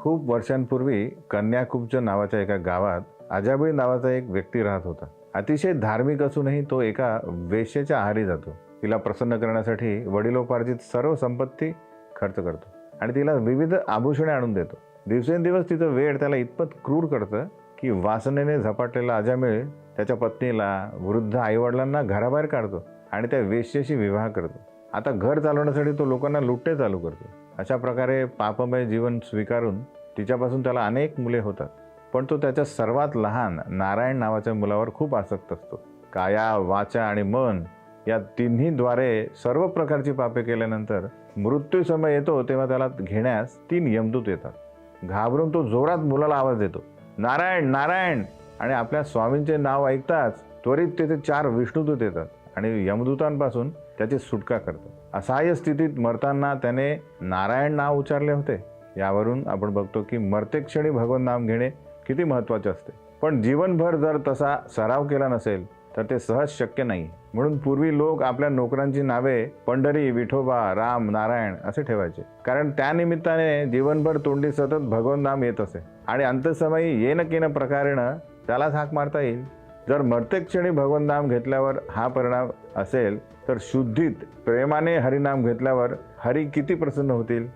खूप वर्षांपूर्वी कन्याकुब्ज नावाच्या एका गावात अजाबळी नावाचा एक व्यक्ती राहत होता. अतिशय धार्मिक असूनही तो एका वेश्येच्या आहारी जातो. तिला प्रसन्न करण्यासाठी वडिलोपार्जित सर्व संपत्ती खर्च करतो आणि तिला विविध आभूषणे आणून देतो. दिवसेंदिवस तिचं वेळ त्याला इतपत क्रूर करतं की वासनेने झपाटलेला अजामिळ त्याच्या पत्नीला वृद्ध आईवडिलांना घराबाहेर काढतो आणि त्या वेश्येशी विवाह करतो. आता घर चालवण्यासाठी तो लोकांना लुटणे चालू करतो. अशा प्रकारे पापमय जीवन स्वीकारून तिच्यापासून त्याला अनेक मुले होतात. पण तो त्याच्या सर्वात लहान नारायण नावाच्या मुलावर खूप आसक्त असतो. काया वाचा आणि मन या तिन्हीद्वारे सर्व प्रकारची पापे केल्यानंतर मृत्यू समय येतो तेव्हा त्याला घेण्यास तीन यमदूत येतात. घाबरून तो जोरात मुलाला आवाज देतो. नारायण नारायण! आणि आपल्या स्वामींचे नाव ऐकताच त्वरित तेथे चार विष्णुदूत येतात. आणि यमदूतांपासून त्याची सुटका करतात. असहाय्य स्थितीत मरताना त्याने नारायण नाव उच्चारले होते. यावरून आपण बघतो की मर्तेक्षणी भगवान नाम घेणे किती महत्त्वाचे असते. पण जीवनभर जर तसा सराव केला नसेल तर ते सहज शक्य नाही. म्हणून पूर्वी लोक आपल्या नोकरांची नावे पंढरी विठोबा राम नारायण असे ठेवायचे. कारण त्यानिमित्ताने जीवनभर तोंडी सतत भगवान नाम येत असे. आणि अंतसमयी येन केन प्रकारेनं त्यालाच हाक मारता येईल. जर मर्त्यक्षणी क्षणी नाम घेतल्यावर हा परिणाम असेल तर शुद्धीत प्रेमाने हरिनाम घेतल्यावर हरी किती प्रसन्न होतील?